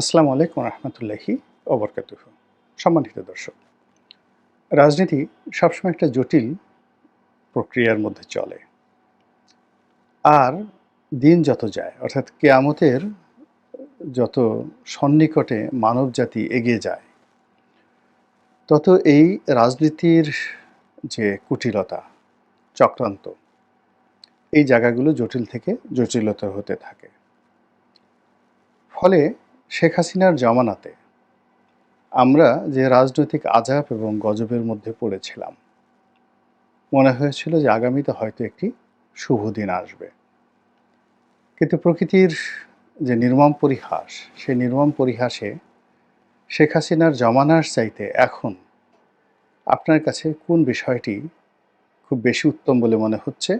আসসালামু আলাইকুম রহমতুল্লাহি ওবরকাতুহ। সম্মানিত দর্শক, রাজনীতি সবসময় একটা জটিল প্রক্রিয়ার মধ্যে চলে। আর দিন যত যায়, অর্থাৎ কেয়ামতের যত সন্নিকটে মানব জাতি এগিয়ে যায়, তত এই রাজনীতির যে কুটিলতা, চক্রান্ত, এই জায়গাগুলো জটিল থেকে জটিলতর হতে থাকে। ফলে শেখ হাসিনার জমানাতে। আমরা যে রাজনৈতিক আজাব এবং গজবের মধ্যে পড়েছিলাম, মনে হয়েছিল যে আগামীতে হয়তো একটি শুভ দিন আসবে। কিন্তু প্রকৃতির যে নির্মম পরিহাস, সেই নির্মম পরিহাসে শেখ হাসিনার জমানার চাইতে এখন আপনার কাছে কোন বিষয়টি খুব বেশি উত্তম বলে মনে হচ্ছে?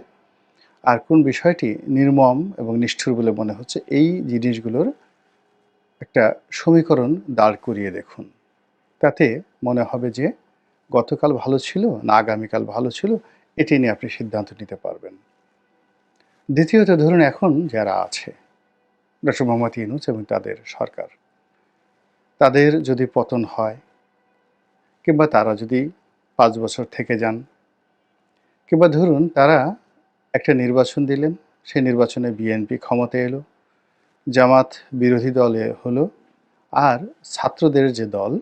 আর কোন বিষয়টি নির্মম এবং নিষ্ঠুর বলে মনে হচ্ছে? এই জিনিসগুলোর একটা সমীকরণ দাঁড় করিয়ে দেখুন। তাতে মনে হবে যে গতকাল ভালো ছিল, না আগামীকাল ভালো ছিল, এটি নিয়ে আপনি সিদ্ধান্ত নিতে পারবেন। দ্বিতীয়ত ধরুন এখন যারা আছে, ডক্টর মোহাম্মদ ইউনুস এবং তাদের সরকার, তাদের যদি পতন হয়, কিংবা তারা যদি পাঁচ বছর থেকে যান, কিংবা ধরুন তারা একটা নির্বাচন দিলেন, সেই নির্বাচনে বিএনপি ক্ষমতায় এলো জামাত বিরোধী দলে হলো আর ছাত্রদের যে দল,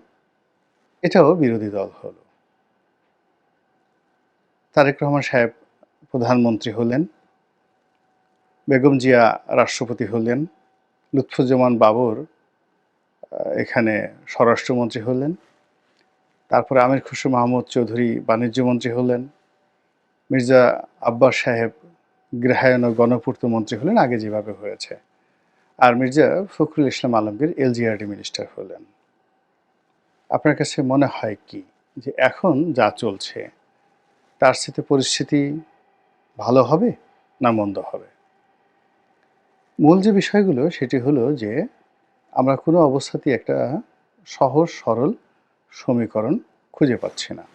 এটাও বিরোধী দল হলো। তারেক রহমান সাহেব প্রধানমন্ত্রী হলেন, বেগম জিয়া রাষ্ট্রপতি হলেন, লুৎফুজ্জামান বাবর এখানে স্বরাষ্ট্রমন্ত্রী হলেন, তারপরে আমির খুশরু মাহমুদ চৌধুরী বাণিজ্যমন্ত্রী হলেন, মির্জা আব্বাস সাহেব গৃহায়ন ও গণপূর্ত মন্ত্রী হলেন, আগে যেভাবে হয়েছে। আর মির্জা ফখরুল ইসলাম আলমগীর এলজিআরডি মিনিস্টার হলেন। আপনার কাছে মনে হয় কি যে এখন যা চলছে, তার সাথে পরিস্থিতি ভালো হবে না মন্দ হবে? মূল যে বিষয়গুলো সেটি হলো যে আমরা কোনো অবস্থাতেই একটা সহজ, সরল সমীকরণ খুঁজে পাচ্ছি না।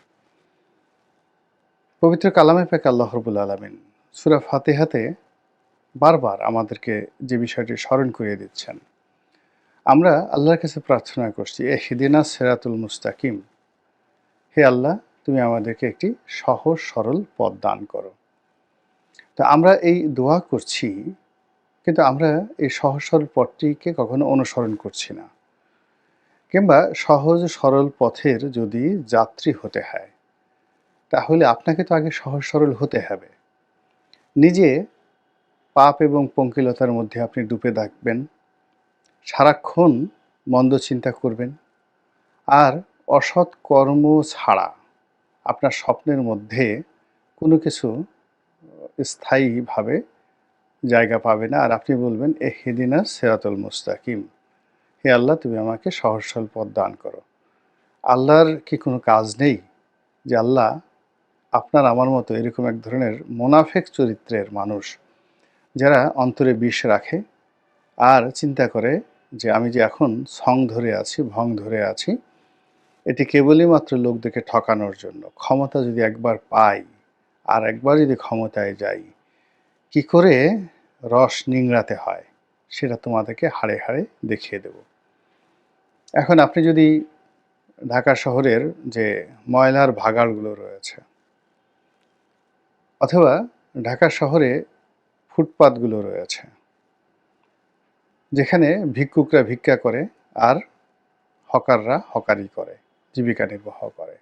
পবিত্র কালামে পাক আল্লাহ রবুল আলমিন সুরা ফাতেহাতে বারবার আমাদেরকে যে বিষয়টি স্মরণ করিয়ে দিচ্ছেন। আমরা আল্লাহর কাছে প্রার্থনা করছি এ হিদিনা সেরাতুল মুস্তাকিম। হে আল্লাহ, তুমি আমাদেরকে একটি সহজ, সরল পথ দান করো। তো আমরা এই দোয়া করছি, কিন্তু আমরা এই সহজ, সরল পথটিকে কখনো অনুসরণ করছি না। কিংবা সহজ, সরল পথের যদি যাত্রী হতে হয়, তাহলে আপনাকে তো আগে সহজ, সরল হতে হবে। নিজে পাপ এবং পঙ্কিলতার মধ্যে আপনি ডুবে থাকবেন। সারাক্ষণ মন্দ চিন্তা করবেন। আর অসৎ কর্ম ছাড়া আপনার স্বপ্নের মধ্যে কোনো কিছু স্থায়ীভাবে জায়গা পাবে না। আর আপনি বলবেন এ হেদিনা সেরাতুল মুস্তাকিম। হে আল্লাহ, তুমি আমাকে সহজ সরল পথ দান করো। আল্লাহর কি কোনো কাজ নেই যে আল্লাহ আপনার আমার মতো এরকম এক ধরনের মোনাফেক চরিত্রের মানুষ যারা অন্তরে বিষ রাখে আর চিন্তা করে যে আমি যে এখন সং ধরে আছি, ভং ধরে আছি, এটি কেবলই মাত্র লোকদেরকে ঠকানোর জন্য। ক্ষমতা যদি একবার পাই, আর একবার যদি ক্ষমতায় যাই, কি করে রস নিংড়াতে হয়? সেটা তোমাদেরকে হাড়ে হাড়ে দেখিয়ে দেব। এখন আপনি যদি ঢাকা শহরের যে ময়লার ভাগাড়গুলো রয়েছে, অথবা ঢাকা শহরে ফুটপাতগুলো রয়েছে, যেখানে ভিক্ষুকরা ভিক্ষা করে আর হকাররা হকারি করে, জীবিকা নির্বাহ করে।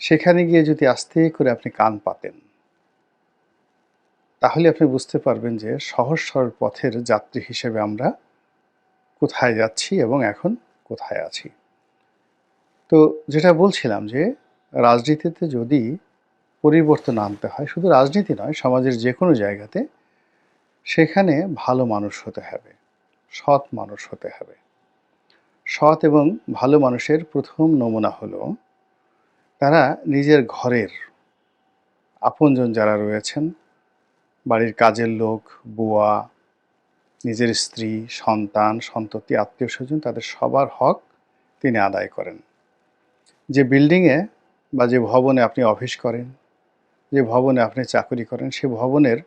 সেখানে গিয়ে যদি আস্তে করে আপনি কান পাতেন, তাহলে আপনি বুঝতে পারবেন যে সহজ সরল পথের যাত্রী হিসেবে আমরা কোথায় যাচ্ছি এবং এখন কোথায় আছি। তো যেটা বলছিলাম যে, রাজনীতিতে যদি পরিবর্তন আনতে হয়। শুধু রাজনীতি নয়, সমাজের যে কোনো জায়গাতে সেখানে ভালো মানুষ হতে হবে, সৎ মানুষ হতে হবে। সৎ এবং ভালো মানুষের প্রথম নমুনা হলো তারা নিজের ঘরের আপনজন যারা রয়েছেন, বাড়ির কাজের লোক, বুয়া, নিজের স্ত্রী, সন্তান, সন্ততি, আত্মীয় স্বজন, তাদের সবার হক তিনি আদায় করেন। যে বিল্ডিংয়ে বা যে ভবনে আপনি অফিস করেন যে ভবনে আপনি চাকরি করেন, সে ভবনের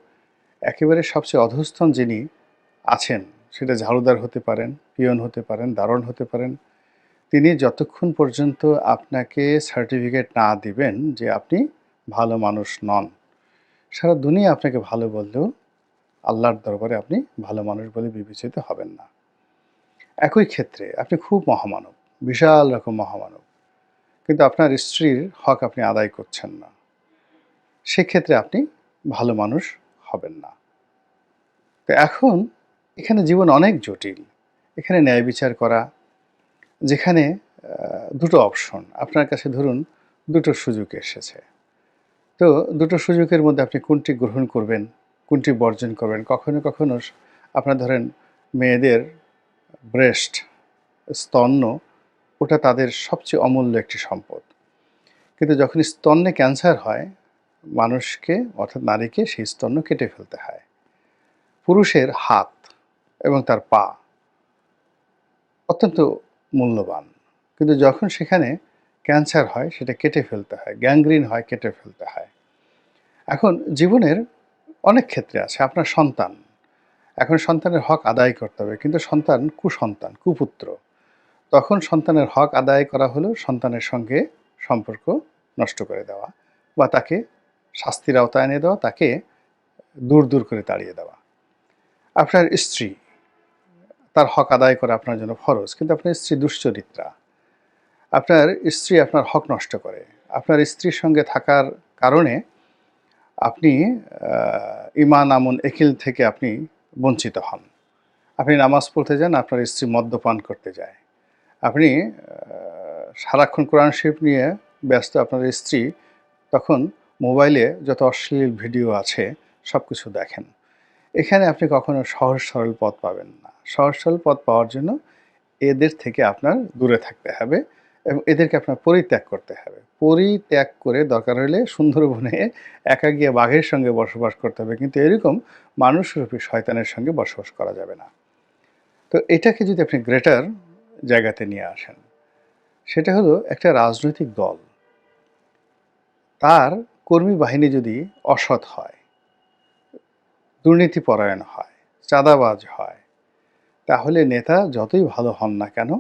একেবারে সবচেয়ে অধস্থন যিনি আছেন, সেটা ঝাড়ুদার হতে পারেন, পিয়ন হতে পারেন, দারোয়ান হতে পারেন, তিনি যতক্ষণ পর্যন্ত আপনাকে সার্টিফিকেট না দিবেন যে আপনি ভালো মানুষ নন, সারা দুনিয়া আপনাকে ভালো বললেও আল্লাহর দরবারে আপনি ভালো মানুষ বলে বিবেচিত হবেন না। একই ক্ষেত্রে আপনি খুব মহামানব, বিশাল রকম মহামানব, কিন্তু আপনার স্ত্রীর হক আপনি আদায় করছেন না। সেক্ষেত্রে আপনি ভালো মানুষ হবেন না। তো এখন এখানে জীবন অনেক জটিল। এখানে ন্যায় বিচার করা, যেখানে দুটো অপশন আপনার কাছে ধরুন দুটো সুযোগ এসেছে। তো দুটো সুযোগের মধ্যে আপনি কোনটি গ্রহণ করবেন, কোনটি বর্জন করবেন? কখনো কখনো আপনার ধরেন মেয়েদের ব্রেস্ট স্তন্য ওটা তাদের সবচেয়ে অমূল্য একটি সম্পদ। কিন্তু যখন স্তন্যে ক্যান্সার হয় মানুষকে অর্থাৎ নারীকে সেই স্তন্য কেটে ফেলতে হয়। পুরুষের হাত এবং তার পা অত্যন্ত মূল্যবান। কিন্তু যখন সেখানে ক্যান্সার হয়, সেটা কেটে ফেলতে হয়, গ্যাংগ্রিন হয়, কেটে ফেলতে হয়। এখন জীবনের অনেক ক্ষেত্রে আছে। আপনার সন্তান, এখন সন্তানের হক আদায় করতে হবে। কিন্তু সন্তান কুসন্তান, কুপুত্র। তখন সন্তানের হক আদায় করা হলো সন্তানের সঙ্গে সম্পর্ক নষ্ট করে দেওয়া বা তাকে শাস্তির আওতায় এনে দেওয়া, তাকে দূর দূর করে তাড়িয়ে দেওয়া। আপনার স্ত্রী, তার হক আদায় করা আপনার জন্য ফরজ, কিন্তু আপনার স্ত্রী দুশ্চরিত্রা। আপনার স্ত্রী আপনার হক নষ্ট করে। আপনার স্ত্রীর সঙ্গে থাকার কারণে আপনি ইমান আমন একিল থেকে আপনি বঞ্চিত হন। আপনি নামাজ পড়তে যান, আপনার স্ত্রী মদ্যপান করতে যায়। আপনি সারাক্ষণ কোরআন শরীফ নিয়ে ব্যস্ত আপনার স্ত্রী, তখন মোবাইলে যত অশ্লীল ভিডিও আছে সব কিছু দেখেন। এখানে আপনি কখনো সহজ সরল পথ পাবেন না। সহজ সরল পথ পাওয়ার জন্য এদের থেকে আপনার দূরে থাকতে হবে এবং এদেরকে আপনার পরিত্যাগ করতে হবে। পরিত্যাগ করে দরকার হলে সুন্দরবনে একা গিয়ে বাঘের সঙ্গে বসবাস করতে হবে, কিন্তু এরকম মানুষরূপী শয়তানের সঙ্গে বসবাস করা যাবে না। তো এটাকে যদি আপনি গ্রেটার জায়গাতে নিয়ে আসেন, সেটা হলো একটা রাজনৈতিক দল। তার কর্মী বাহিনী যদি অসৎ হয়, দুর্নীতিপরায়ণ হয়, চাঁদাবাজ হয়, তাহলে নেতা যতই ভালো হন না কেন,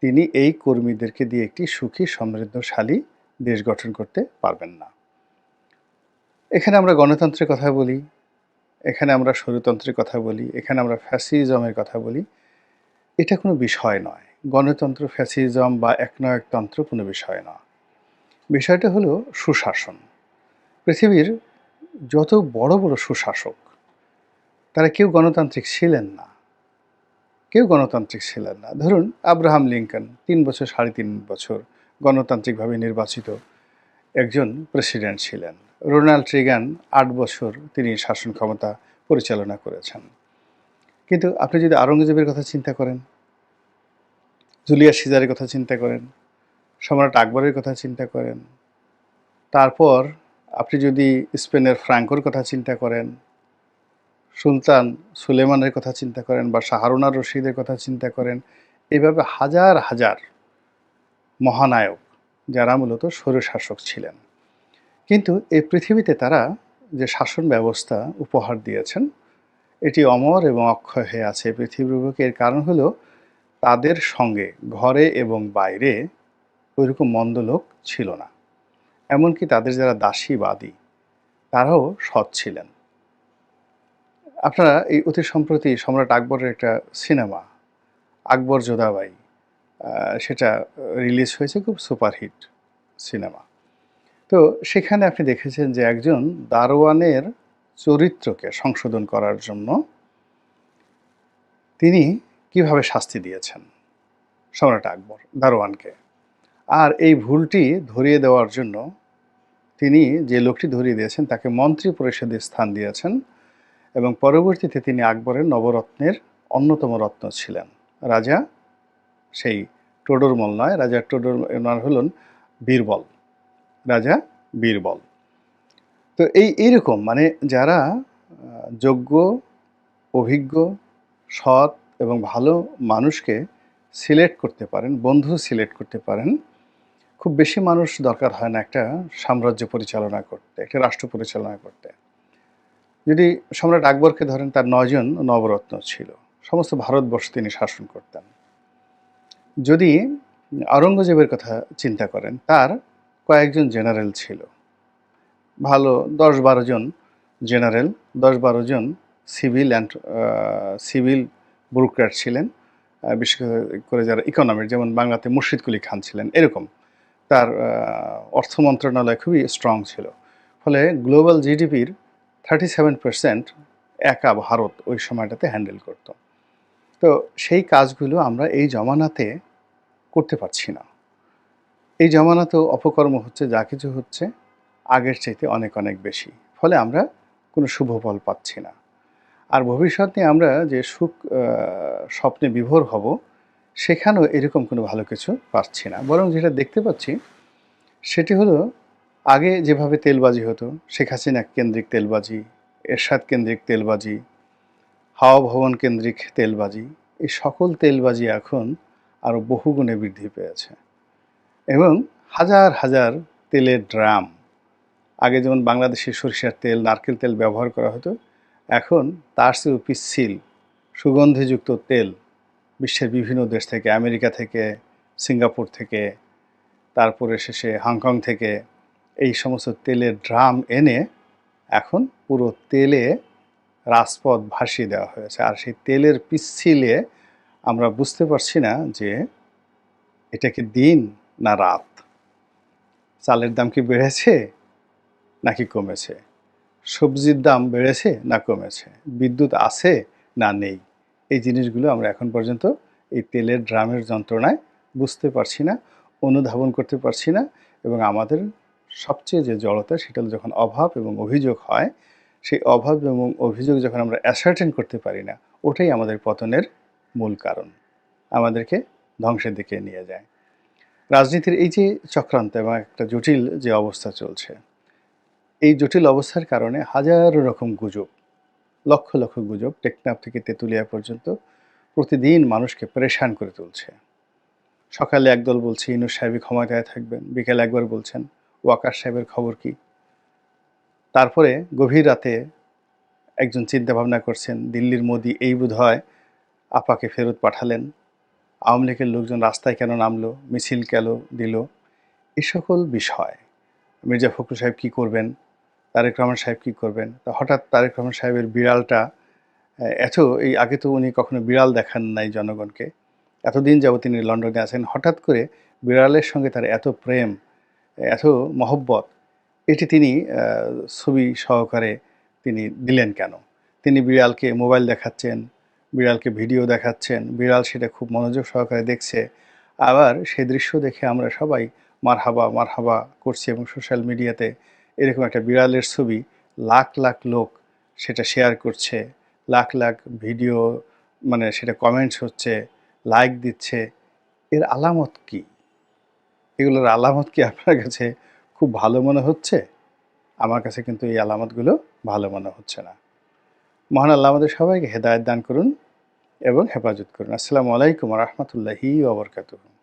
তিনি এই কর্মীদেরকে দিয়ে একটি সুখী, সমৃদ্ধশালী দেশ গঠন করতে পারবেন না। এখানে আমরা গণতন্ত্রের কথা বলি, এখানে আমরা স্বরতন্ত্রের কথা বলি, এখানে আমরা ফ্যাসিজমের কথা বলি। এটা কোনো বিষয় নয়। গণতন্ত্র, ফ্যাসিজম বা একনায়কতন্ত্র কোনো বিষয় না বিষয়টা হলো সুশাসন। পৃথিবীর যত বড় বড় সুশাসক, তারা কেউ গণতান্ত্রিক ছিলেন না। কেউ গণতান্ত্রিক ছিলেন না। ধরুন আব্রাহাম লিঙ্কন তিন বছর, সাড়ে তিন বছর গণতান্ত্রিকভাবে নির্বাচিত একজন প্রেসিডেন্ট ছিলেন। রোনাল্ড রিগান আট বছর তিনি শাসন ক্ষমতা পরিচালনা করেছেন। কিন্তু আপনি যদি আওরঙ্গজেবের কথা চিন্তা করেন জুলিয়া সিজারের কথা চিন্তা করেন, সম্রাট আকবরের কথা চিন্তা করেন, তারপর আপনি যদি স্পেনের ফ্রাঙ্কোর কথা চিন্তা করেন, সুলতান সুলেমানের কথা চিন্তা করেন বা শাহরুনার রশিদের কথা চিন্তা করেন এইভাবে হাজার হাজার মহানায়ক যারা মূলত স্বৈরশাসক ছিলেন। কিন্তু এই পৃথিবীতে তারা যে শাসন ব্যবস্থা উপহার দিয়েছেন, এটি অমর এবং অক্ষয় হয়ে আছে। পৃথিবীর এর কারণ হলো তাদের সঙ্গে, ঘরে এবং বাইরে ওইরকম মন্দ লোক ছিল না। এমনকি তাদের যারা দাসীবাদী, তারাও সৎ ছিলেন। আপনারা এই অতি সম্প্রতি সম্রাট আকবরের একটা সিনেমা, আকবর যোধাবাই সেটা রিলিজ হয়েছে খুব সুপারহিট সিনেমা। তো সেখানে আপনি দেখেছেন যে একজন দারোয়ানের চরিত্রকে সংশোধন করার জন্য তিনি কীভাবে শাস্তি দিয়েছেন সম্রাট আকবর দারোয়ানকে? আর এই ভুলটি ধরিয়ে দেওয়ার জন্য তিনি যে লোকটি ধরিয়ে দিয়েছেন, তাকে মন্ত্রী পরিষদে স্থান দিয়েছেন এবং পরবর্তীতে তিনি আকবরের নবরত্নের অন্যতম রত্ন ছিলেন। রাজা সেই টোডরমল নয়, রাজা টোডর ওনার হলেন বীরবল। রাজা বীরবল। তো এই এইরকম মানে যারা যোগ্য, অভিজ্ঞ, সৎ এবং ভালো মানুষকে সিলেক্ট করতে পারেন, বন্ধু সিলেক্ট করতে পারেন খুব বেশি মানুষ দরকার হয় না একটা সাম্রাজ্য পরিচালনা করতে, একটা রাষ্ট্র পরিচালনা করতে। যদি সম্রাট আকবরকে ধরেন, তার নয়জন নবরত্ন ছিল। সমস্ত ভারতবর্ষ তিনি শাসন করতেন। যদি আওরঙ্গজেবের কথা চিন্তা করেন, তার কয়েকজন জেনারেল ছিল। ভালো দশ বারো জন জেনারেল দশ বারো জন সিভিল অ্যান্ড সিভিল ব্যুরোক্র্যাট ছিলেন। বিশেষ করে যারা ইকোনমির, যেমন বাংলাতে মুর্শিদ কুলি খান ছিলেন, এরকম। তার অর্থ মন্ত্রণালয় খুবই স্ট্রং ছিল। ফলে গ্লোবাল জিডিপির থার্টি সেভেন পার্সেন্ট একা ভারত ওই সময়টাতে হ্যান্ডেল করত। তো সেই কাজগুলো আমরা এই জমানাতে করতে পারছি না। এই জমানাতেও অপকর্ম হচ্ছে, যা কিছু হচ্ছে, আগের চাইতে অনেক অনেক বেশি। ফলে আমরা কোনো শুভ ফল পাচ্ছি না। আর ভবিষ্যতে আমরা যে সুখ স্বপ্নে বিভোর হব সেখানেও এরকম কোনো ভালো কিছু পাচ্ছি না। বরং যেটা দেখতে পাচ্ছি, সেটি হলো আগে যেভাবে তেলবাজি হতো, শেখ হাসিনা কেন্দ্রিক তেলবাজি, এরশাদ কেন্দ্রিক তেলবাজি হাওয়া ভবন কেন্দ্রিক তেলবাজি, এই সকল তেলবাজি এখন আরও বহুগুণে বৃদ্ধি পেয়েছে। এবং হাজার হাজার তেলের ড্রাম, আগে যেমন বাংলাদেশে সরিষার তেল, নারকেল তেল ব্যবহার করা হতো, এখন তার চেয়েও পিচ্ছিল, সুগন্ধিযুক্ত তেল বিশ্বের বিভিন্ন দেশ থেকে, আমেরিকা থেকে, সিঙ্গাপুর থেকে, তারপরে শেষে হংকং থেকে এই সমস্ত তেলের ড্রাম এনে এখন পুরো তেলে রাজপথ ভাসিয়ে দেওয়া হয়েছে। আর সেই তেলের পিচ্ছিলে আমরা বুঝতে পারছি না যে এটা কি দিন না রাত? চালের দাম কি বেড়েছে নাকি কমেছে? সবজির দাম বেড়েছে না কমেছে? বিদ্যুৎ আছে না নেই? এই জিনিসগুলো আমরা এখন পর্যন্ত এই তেলের ড্রামের যন্ত্রণায় বুঝতে পারছি না, অনুধাবন করতে পারছি না এবং আমাদের সবচেয়ে যে জড়তা সেটা যখন অভাব এবং অভিযোগ হয়, সেই অভাব এবং অভিযোগ যখন আমরা অ্যাসার্টেন করতে পারি না, ওটাই আমাদের পতনের মূল কারণ। আমাদেরকে ধ্বংসের দিকে নিয়ে যায়। রাজনীতির এই যে চক্রান্ত এবং একটা জটিল যে অবস্থা চলছে, এই জটিল অবস্থার কারণে হাজারো রকম গুজব লক্ষ লক্ষ গুজব টেকনাফ থেকে তেঁতুলিয়া পর্যন্ত প্রতিদিন মানুষকে পরেশান করে তুলছে। সকালে একদল বলছে ইনু সাহেবই ক্ষমতায় থাকবেন। বিকেলে একবার বলছেন, ওয়াকার সাহেবের খবর কি? তারপরে গভীর রাতে একজন চিন্তা ভাবনা করছেন, দিল্লির মোদি এই বোধ হয় আপাকে ফেরত পাঠালেন। আওয়ামী লীগের লোকজন রাস্তায় কেন নামলো, মিছিল কেন দিল? এ সকল বিষয়। মির্জা ফখরুল সাহেব কী করবেন? তারেক রহমান সাহেব কী করবেন? তা হঠাৎ তারেক রহমান সাহেবের বিড়ালটা এত, এই আগে তো উনি কখনো বিড়াল দেখান নাই জনগণকে, এতদিন যাবত তিনি লন্ডনে আছেন, হঠাৎ করে বিড়ালের সঙ্গে তার এত প্রেম, এত মহব্বত, এটি তিনি ছবি সহকারে তিনি দিলেন কেন? তিনি বিড়ালকে মোবাইল দেখাচ্ছেন, বিড়ালকে ভিডিও দেখাচ্ছেন, বিড়াল সেটা খুব মনোযোগ সহকারে দেখছে, আবার সে দৃশ্য দেখে আমরা সবাই মারহাবা মারহাবা করছি এবং সোশ্যাল মিডিয়াতে এরকম একটা বিড়ালের ছবি লাখ লাখ লোক সেটা শেয়ার করছে, লাখ লাখ ভিডিও মানে সেটা কমেন্টস হচ্ছে লাইক দিচ্ছে। এর আলামত কি? এগুলোর আলামত কি আপনার কাছে খুব ভালো মনে হচ্ছে? আমার কাছে কিন্তু এই আলামতগুলো ভালো মনে হচ্ছে না। মহান আল্লাহ আমাদের সবাইকে হেদায়ত দান করুন এবং হেফাজত করুন। আসসালামু আলাইকুম রহমতুল্লাহি ওবরকাতুহ